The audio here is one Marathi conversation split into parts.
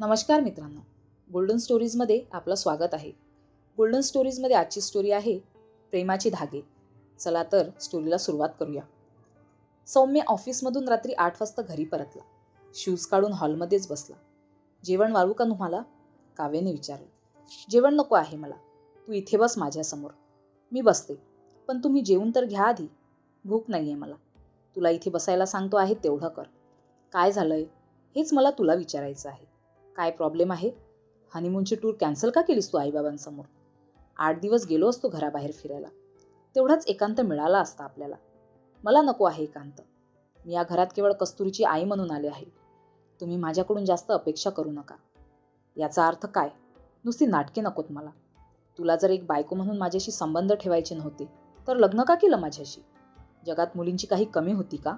नमस्कार मित्रांनो. गोल्डन स्टोरीजमध्ये आपलं स्वागत आहे. गोल्डन स्टोरीजमध्ये आजची स्टोरी आहे प्रेमाचे धागे. चला तर स्टोरीला सुरुवात करूया. सौम्य ऑफिसमधून रात्री आठ वाजता घरी परतला. शूज काढून हॉलमध्येच बसला. जेवण वाळू का तुम्हाला? काव्याने विचारलं. जेवण नको आहे मला. तू इथे बस माझ्यासमोर. मी बसते. पण तुम्ही जेवून तर घ्या आधी. भूक नाही आहे मला. तुला इथे बसायला सांगतो आहे तेवढं कर. काय झालंय? हेच मला तुला विचारायचं आहे. काय प्रॉब्लेम आहे? हनीमूनची टूर कॅन्सल का केलीस तू आईबाबांसमोर? आठ दिवस गेलो असतो घराबाहेर फिरायला. तेवढाच एकांत मिळाला असता आपल्याला. मला नको आहे एकांत. मी या घरात केवळ कस्तुरीची आई म्हणून आले आहे. तुम्ही माझ्याकडून जास्त अपेक्षा करू नका. याचा अर्थ काय? नुसती नाटके नकोत मला. तुला जर एक बायको म्हणून माझ्याशी संबंध ठेवायचे नव्हते तर लग्न का केलं माझ्याशी? जगात मुलींची काही कमी होती का?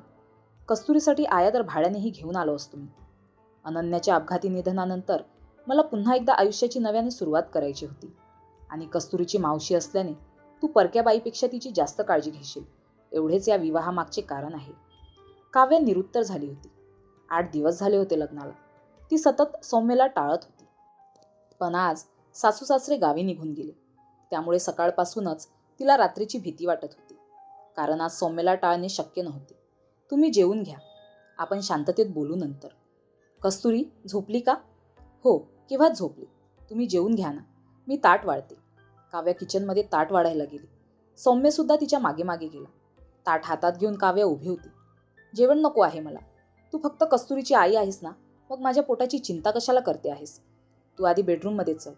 कस्तुरीसाठी आया तर भाड्यानेही घेऊन आलो असतो मी. अनन्याच्या अपघाती निधनानंतर मला पुन्हा एकदा आयुष्याची नव्याने सुरुवात करायची होती. आणि कस्तुरीची मावशी असल्याने तू परक्या बाईपेक्षा तिची जास्त काळजी घेशील. एवढेच या विवाहामागचे कारण आहे. काव्य निरुत्तर झाली होती. आठ दिवस झाले होते लग्नाला. ती सतत सौम्यला टाळत होती. पण आज सासू सासरे गावी निघून गेले. त्यामुळे सकाळपासूनच तिला रात्रीची भीती वाटत होती. कारण आज सौम्यला टाळणे शक्य नव्हते. तुम्ही जेवून घ्या. आपण शांततेत बोलू नंतर. कस्तुरी झोपली का? हो केव्हा झोपली? तुम्ही जेवून घ्या ना. मी ताट वाढते काव्या किचनमध्ये ताट वाढायला गेली. सौम्यसुद्धा तिच्यामागे मागे गेला. ताट हातात घेऊन काव्या उभी होती. जेवण नको आहे मला. तू फक्त कस्तुरीची आई आहेस ना? मग माझ्या पोटाची चिंता कशाला करते आहेस? तू आधी बेडरूममध्ये चल.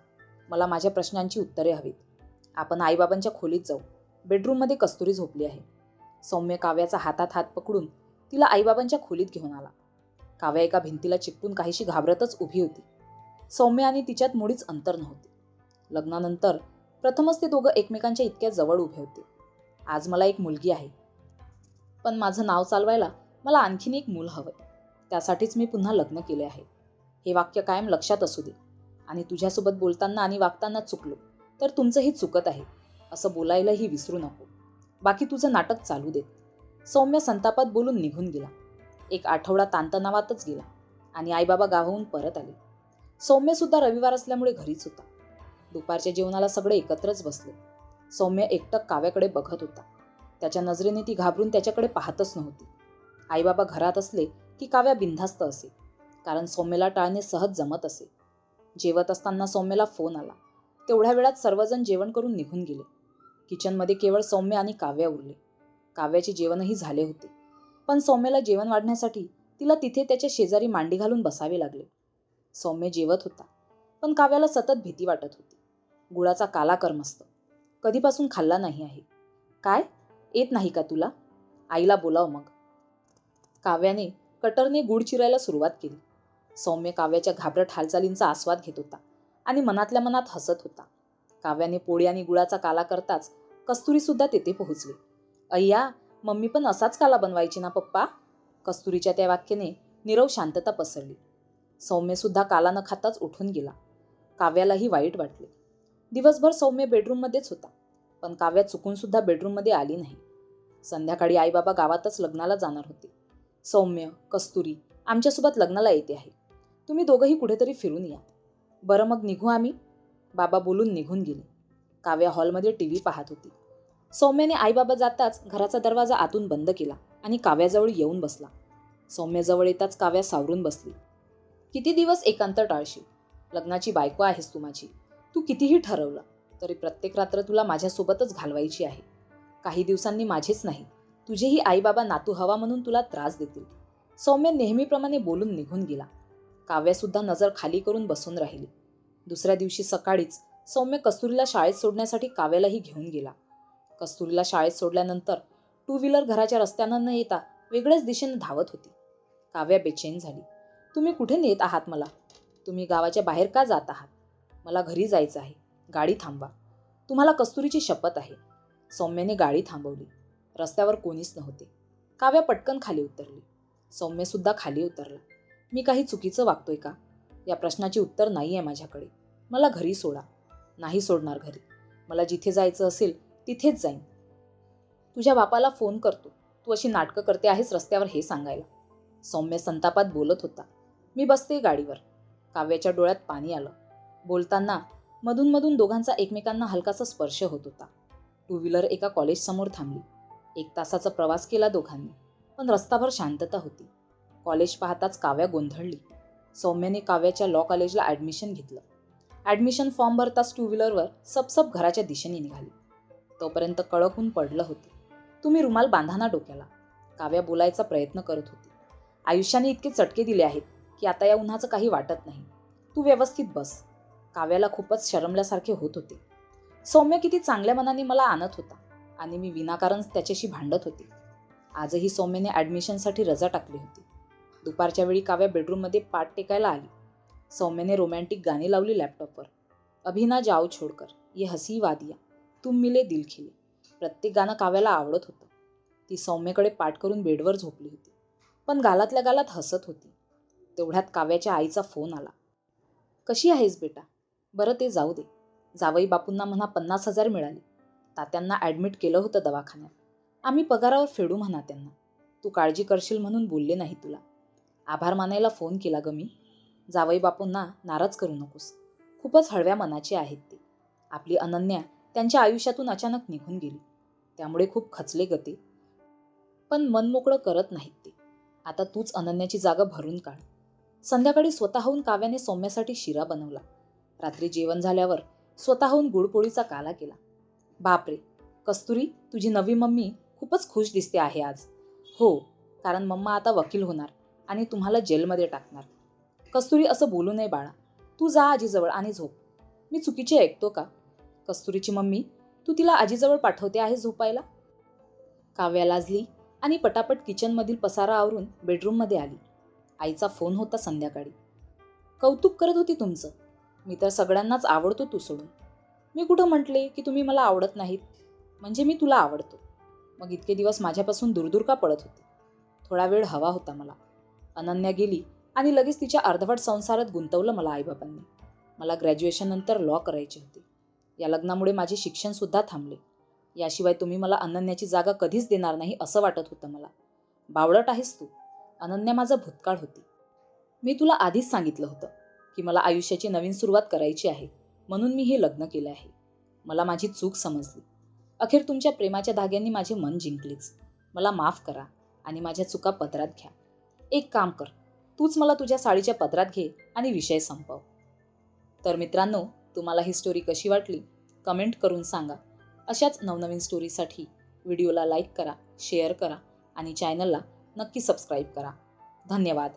मला माझ्या प्रश्नांची उत्तरे हवीत. आपण आईबाबांच्या खोलीत जाऊ. बेडरूममध्ये कस्तुरी झोपली आहे. सौम्य काव्याचा हातात हात पकडून तिला आईबाबांच्या खोलीत घेऊन आला. काव्या एका भिंतीला चिकटून काहीशी घाबरतच उभी होती. सौम्य आणि तिच्यात मुळीच अंतर नव्हते. लग्नानंतर प्रथमच ते दोघं एकमेकांच्या इतक्या जवळ उभे होते. आज मला एक मुलगी आहे. पण माझं नाव चालवायला मला आणखीन एक मूल हवंय. त्यासाठीच मी पुन्हा लग्न केले आहे. हे वाक्य कायम लक्षात असू दे. आणि तुझ्यासोबत बोलताना आणि वागताना चुकलो तर तुमचंही चुकत आहे असं बोलायलाही विसरू नको. बाकी तुझं नाटक चालू देत सौम्य संतापात बोलून निघून गेला. एक आठवडा ताणतणावातच गेला आणि आईबाबा गावाहून परत आले. सौम्यसुद्धा रविवार असल्यामुळे घरीच होता. दुपारच्या जेवणाला सगळे एकत्रच बसले. सौम्य एकटक काव्याकडे बघत होता. त्याच्या नजरेने ती घाबरून त्याच्याकडे पाहतच नव्हती. आईबाबा घरात असले की काव्या बिनधास्त असे कारण सौम्यला टाळणे सहज जमत असे. जेवत असताना सौम्यला फोन आला. तेवढ्या वेळात सर्वजण जेवण करून निघून गेले. किचनमध्ये केवळ सौम्य आणि काव्या उरले. काव्याचे जेवणही झाले होते. पण सौम्यला जेवण वाढण्यासाठी तिला तिथे त्याच्या शेजारी मांडी घालून बसावे लागले. सौम्य जेवत होता पण काव्याला सतत भीती वाटत होती. गुळाचा काला कर्मस्त कधीपासून खाल्ला नाही आहे. काय? येत नाही का तुला? आईला बोलाव मग. काव्याने कटरने गुळ चिरायला सुरुवात केली. सौम्य काव्याच्या घाबरट हालचालींचा आस्वाद घेत होता आणि मनातल्या मनात हसत होता. काव्याने पोळी आणि गुळाचा काला करताच कस्तुरीसुद्धा तेथे पोहोचली. अय्या मम्मी पण असाच काला बनवायची ना पप्पा? कस्तुरीच्या त्या वाक्याने निरव शांतता पसरली. सौम्यसुद्धा काला न खाताच उठून गेला. काव्यालाही वाईट वाटले. दिवसभर सौम्य बेडरूममध्येच होता. पण काव्या चुकूनसुद्धा बेडरूममध्ये आली नाही. संध्याकाळी आईबाबा गावातच लग्नाला जाणार होते. सौम्य कस्तुरी आमच्यासोबत लग्नाला येते आहे. तुम्ही दोघंही कुठेतरी फिरून या. बरं मग निघू आम्ही? बाबा बोलून निघून गेले. काव्या हॉलमध्ये टी व्ही पाहत होती. सौम्याने आईबाबा जाताच घराचा दरवाजा आतून बंद केला आणि काव्याजवळ येऊन बसला. सौम्याजवळ येताच काव्या सावरून बसली. किती दिवस एकांत टाळशील? लग्नाची बायको आहेस तू माझी. तू कितीही ठरवलं तरी प्रत्येक रात्र तुला माझ्यासोबतच घालवायची आहे. काही दिवसांनी माझेच नाही. तुझेही आईबाबा नातू हवा म्हणून तुला त्रास देतील. सौम्य नेहमीप्रमाणे बोलून निघून गेला. काव्यासुद्धा नजर खाली करून बसून राहिली. दुसऱ्या दिवशी सकाळीच सौम्य कस्तुरीला शाळेत सोडण्यासाठी काव्यालाही घेऊन गेला. कस्तुरीला शाळेत सोडल्यानंतर टू व्हीलर घराच्या रस्त्यानं न येता वेगळ्याच दिशेनं धावत होती. काव्या बेचैन झाली. तुम्ही कुठे नेत आहात मला? तुम्ही गावाच्या बाहेर का जात आहात? मला घरी जायचं आहे. गाडी थांबवा. तुम्हाला कस्तुरीची शपथ आहे. सौम्याने गाडी थांबवली. रस्त्यावर कोणीच नव्हते. काव्या पटकन खाली उतरली. सौम्यसुद्धा खाली उतरला. मी काही चुकीचं वागतोय का? या प्रश्नाची उत्तर नाही आहे माझ्याकडे. मला घरी सोडा. नाही सोडणार घरी. मला जिथे जायचं असेल तिथेच जाईन. तुझ्या बापाला फोन करतो. तू अशी नाटकं करते आहेस रस्त्यावर हे सांगायला. सौम्य संतापात बोलत होता. मी बसते गाडीवर. काव्याच्या डोळ्यात पाणी आलं. बोलताना मधून मधून दोघांचा एकमेकांना हलकासा स्पर्श होत होता. टू व्हीलर एका कॉलेजसमोर थांबली. एक तासाचा प्रवास केला दोघांनी पण रस्ताभर शांतता होती. कॉलेज पाहताच काव्या गोंधळली. सौम्याने काव्याच्या लॉ कॉलेजला ॲडमिशन घेतलं. ॲडमिशन फॉर्म भरताच टू व्हीलरवर सपसप घराच्या दिशेने निघाली. तोपर्यंत कळकून पडलं होते. तुम्ही रुमाल बांधाना डोक्याला. काव्या बोलायचा प्रयत्न करत होती. आयुष्याने इतके चटके दिले आहेत की आता या उन्हाचं काही वाटत नाही. तू व्यवस्थित बस. काव्याला खूपच शरमल्यासारखे होत होते. सौम्य किती चांगल्या मनाने मला आणत होता आणि मी विनाकारण त्याच्याशी भांडत होते. आजही सौम्यने ॲडमिशनसाठी रजा टाकली होती. दुपारच्या वेळी काव्या बेडरूममध्ये पाठ टेकायला आली. सौम्यने रोमॅन्टिक गाणी लावली लॅपटॉपवर अभिना जाओ छोडकर ये हसी वादिया. तुम मिले दिल खिले. प्रत्येक गाणं काव्याला आवडत होतं. ती सौम्यकडे पाठ करून बेडवर झोपली होती. पण गालातल्या गालात हसत होती. तेवढ्यात काव्याच्या आईचा फोन आला. कशी आहेस बेटा? बरं ते जाऊ दे. जावई बापूंना म्हणा पन्नास हजार मिळाले. तात्यांना ॲडमिट केलं होतं दवाखान्यात. आम्ही पगारावर फेडू म्हणा त्यांना. तू काळजी करशील म्हणून बोलले नाही तुला. आभार मानायला फोन केला ग मी. जावई बापूंना नाराज करू नकोस. खूपच हळव्या मनाचे आहेत ते. आपली अनन्या त्यांच्या आयुष्यातून अचानक निघून गेली. त्यामुळे खूप खचले गते. पण मन मोकळं करत नाहीत ते. आता तूच अनन्याची जागा भरून काढ. संध्याकाळी स्वतःहून काव्याने सौम्यासाठी शिरा बनवला. रात्री जेवण झाल्यावर स्वतःहून गुडपोळीचा काला केला. बापरे! कस्तुरी तुझी नवी मम्मी खूपच खुश दिसते आहे आज. हो कारण मम्मा आता वकील होणार आणि तुम्हाला जेलमध्ये टाकणार. कस्तुरी असं बोलू नये बाळा. तू जा आजीजवळ आणि झोप. मी चुकीचे ऐकतो का? कस्तुरीची मम्मी तू तिला आजीजवळ पाठवते आहे झोपायला? काव्या लाजली आणि पटापट किचनमधील पसारा आवरून बेडरूममध्ये आली. आईचा फोन होता संध्याकाळी. कौतुक करत होती तुमचं. मी तर सगळ्यांनाच आवडतो तू सोडून. मी कुठं म्हटले की तुम्ही मला आवडत नाहीत? म्हणजे मी तुला आवडतो. मग इतके दिवस माझ्यापासून दूरदूर का पडत होते? थोडा वेळ हवा होता मला. अनन्या गेली आणि लगेच तिच्या अर्धवट संसारात गुंतवलं मला आईबाबांनी. मला ग्रॅज्युएशननंतर लॉ करायचे होते. या लग्नामुळे माझे शिक्षणसुद्धा थांबले. याशिवाय तुम्ही मला अनन्याची जागा कधीच देणार नाही असं वाटत होतं मला. बावळट आहेस तू. अनन्या माझा भूतकाळ होती. मी तुला आधीच सांगितलं होतं की मला आयुष्याची नवीन सुरुवात करायची आहे म्हणून मी हे लग्न केलं आहे. मला माझी चूक समजली. अखेर तुमच्या प्रेमाच्या धाग्यांनी माझे मन जिंकलीच. मला माफ करा आणि माझ्या चुका पदरात घ्या. एक काम कर. तूच मला तुझ्या साडीच्या पदरात घे आणि विषय संपव. तर मित्रांनो तुम्हाला ही स्टोरी कशी वाटली कमेंट करून सांगा. अशाच नवनवीन स्टोरीसाठी व्हिडिओला लाईक करा शेअर करा आणि चॅनलला नक्की सबस्क्राईब करा. धन्यवाद.